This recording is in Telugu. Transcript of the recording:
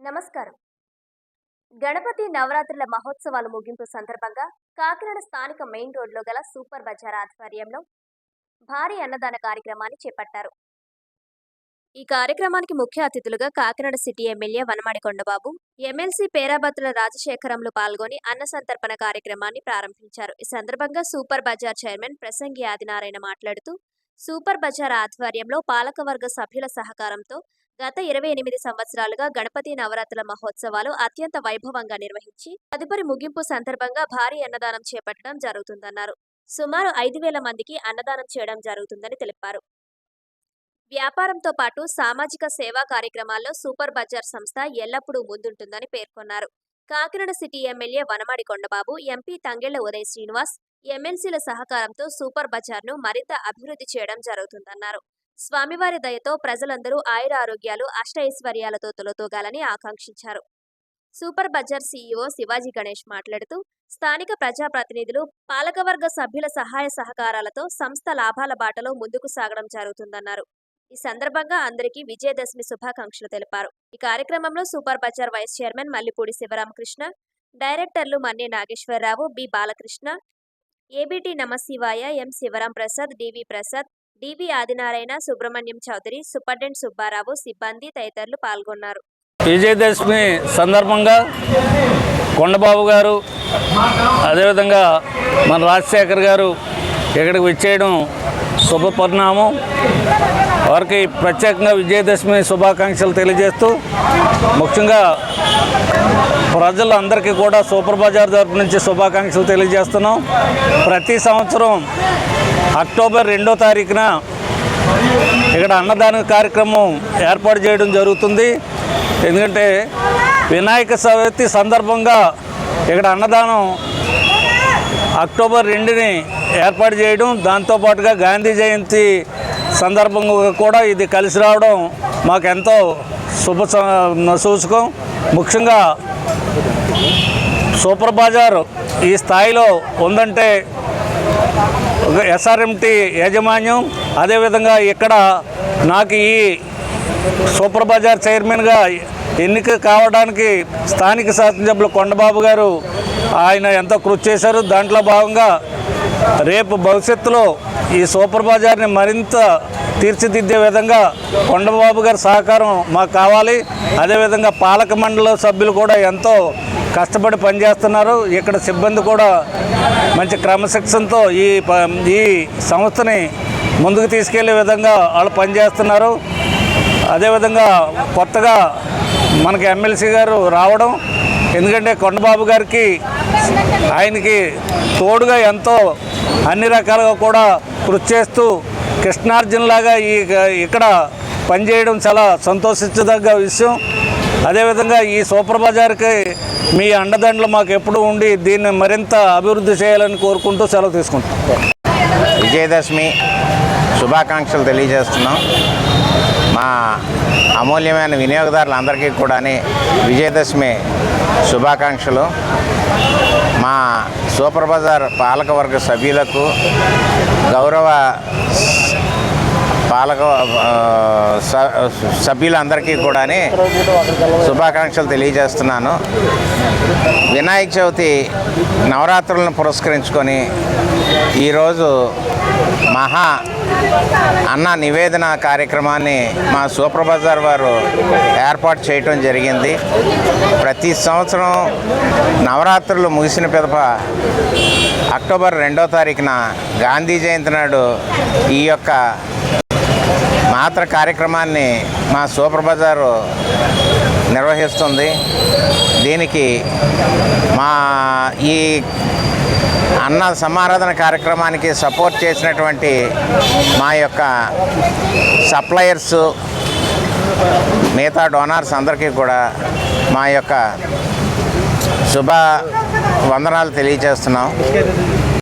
నమస్కారం. గణపతి నవరాత్రుల మహోత్సవాల ముగింపు సందర్భంగా కాకినాడ స్థానిక మెయిన్ రోడ్లో గల సూపర్ బజార్ ఆధ్వర్యంలో భారీ అన్నదాన కార్యక్రమాన్ని చేపట్టారు. ఈ కార్యక్రమానికి ముఖ్య అతిథులుగా Kakinada city MLA Vanamadi Kondababu MLC Perabathula రాజశేఖరంలు పాల్గొని అన్న సంతర్పణ కార్యక్రమాన్ని ప్రారంభించారు. ఈ సందర్భంగా సూపర్ బజార్ చైర్మన్ ప్రసంగి ఆదినారాయణ మాట్లాడుతూ సూపర్ బజార్ ఆధ్వర్యంలో పాలకవర్గ సభ్యుల సహకారంతో గత ఇరవై ఎనిమిది సంవత్సరాలుగా గణపతి నవరాత్రుల మహోత్సవాలు అత్యంత వైభవంగా నిర్వహించి తదుపరి ముగింపు సందర్భంగా భారీ అన్నదానం చేపట్టడం జరుగుతుందన్నారు. సుమారు ఐదు వేల మందికి అన్నదానం చేయడం జరుగుతుందని తెలిపారు. వ్యాపారంతో పాటు సామాజిక సేవా కార్యక్రమాల్లో సూపర్ బజార్ సంస్థ ఎల్లప్పుడూ ముందుంటుందని పేర్కొన్నారు. Kakinada city MLA Vanamadi Kondababu MP Tangella Uday Srinivas ఎమ్మెల్సీల సహకారంతో సూపర్ బజార్ను మరింత అభివృద్ధి చేయడం జరుగుతుందన్నారు. స్వామివారి దయతో ప్రజలందరూ ఆయుర ఆరోగ్యాలు అష్టైశ్వర్యాలతో తొలతూగాలని ఆకాంక్షించారు. Super bazaar CEO Shivaji Ganesh మాట్లాడుతూ స్థానిక ప్రజాప్రతినిధులు పాలకవర్గ సభ్యుల సహాయ సహకారాలతో సంస్థ లాభాల బాటలో ముందుకు సాగడం జరుగుతుందన్నారు. ఈ సందర్భంగా అందరికీ విజయదశమి శుభాకాంక్షలు తెలిపారు. ఈ కార్యక్రమంలో super bazaar vice chairman Mallipudi Sivaramakrishna డైరెక్టర్లు Manne Nageswararao B Balakrishna A B T Namasivaya M Sivaram Prasad D V Prasad D V Adinarayana Subrahmanyam Chowdary superintendent Subbarao సిబ్బంది తదితరులు పాల్గొన్నారు. విజయదశమి సందర్భంగా కొండబాబు గారు అదేవిధంగా మన రాజశేఖర్ గారు ఇక్కడికి వచ్చేయడం శుభ పరిణామం వారికి ప్రత్యేకంగా విజయదశమి శుభాకాంక్షలు తెలియజేస్తూ ముఖ్యంగా ప్రజలందరికీ కూడా సూపర్ బజార్ తరపు నుంచి శుభాకాంక్షలు తెలియజేస్తున్నాం. ప్రతి సంవత్సరం అక్టోబర్ రెండో తారీఖున ఇక్కడ అన్నదాన కార్యక్రమం ఏర్పాటు చేయడం జరుగుతుంది. ఎందుకంటే వినాయక చవితి సందర్భంగా ఇక్కడ అన్నదానం అక్టోబర్ రెండుని ఏర్పాటు చేయడం దాంతోపాటుగా గాంధీ జయంతి సందర్భంగా కూడా ఇది కలిసి రావడం మాకు ఎంతో శుభ సూచకం. ముఖ్యంగా సూపర్ బజార్ ఈ స్థాయిలో ఉందంటే ఎస్ఆర్ఎంటి యాజమాన్యం అదేవిధంగా ఇక్కడ నాకు ఈ సూపర్ బజార్ చైర్మన్గా ఎన్నిక కావడానికి స్థానిక శాసనసభ్యులు కొండబాబు గారు ఆయన ఎంతో కృషి చేశారు. దాంట్లో భాగంగా రేపు భవిష్యత్తులో ఈ సూపర్ బజార్ని మరింత తీర్చిదిద్దే విధంగా కొండబాబు గారి సహకారం మాకు కావాలి. అదేవిధంగా పాలక మండలి సభ్యులు కూడా ఎంతో కష్టపడి పనిచేస్తున్నారు. ఇక్కడ సిబ్బంది కూడా మంచి క్రమశిక్షణతో ఈ ప- ఈ సంస్థని ముందుకు తీసుకెళ్ళే విధంగా వాళ్ళు పనిచేస్తున్నారు. అదేవిధంగా కొత్తగా మనకి ఎమ్మెల్సీ గారు రావడం ఎందుకంటే కొండబాబు గారికి ఆయనకి తోడుగా ఎంతో అన్ని రకాలుగా కూడా కృషి చేస్తూ కృష్ణార్జునలాగా ఈ ఇక్కడ పనిచేయడం చాలా సంతోషించదగ్గ విషయం. అదేవిధంగా ఈ సూపర్ బజార్కి మీ అండదండలు మాకు ఎప్పుడు ఉండి దీన్ని మరింత అభివృద్ధి చేయాలని కోరుకుంటూ సెలవు తీసుకుంటాం విజయదశమి శుభాకాంక్షలు తెలియజేస్తున్నాం. మా అమూల్యమైన వినియోగదారులందరికీ కూడా విజయదశమి శుభాకాంక్షలు. మా సూపర్ బజార్ పాలకవర్గ సభ్యులకు గౌరవ పాలక స- సభ్యులందరికీ కూడా శుభాకాంక్షలు తెలియజేస్తున్నాను. వినాయక చవితి నవరాత్రులను పురస్కరించుకొని ఈరోజు మహా అన్న నివేదన కార్యక్రమాన్ని మా సూపర్ బజార్ వారు ఏర్పాటు చేయటం జరిగింది. ప్రతి సంవత్సరం నవరాత్రులు ముగిసిన పిదప అక్టోబర్ రెండో తారీఖున గాంధీ జయంతి నాడు ఈ యొక్క మాత్ర కార్యక్రమాన్ని మా సూపర్ బజారు నిర్వహిస్తుంది. దీనికి మా ఈ అన్న సమారాధన కార్యక్రమానికి సపోర్ట్ చేసినటువంటి మా యొక్క సప్లయర్స్ మిగతా డోనార్స్ అందరికీ కూడా మా యొక్క శుభ వందనాలు తెలియజేస్తున్నాం.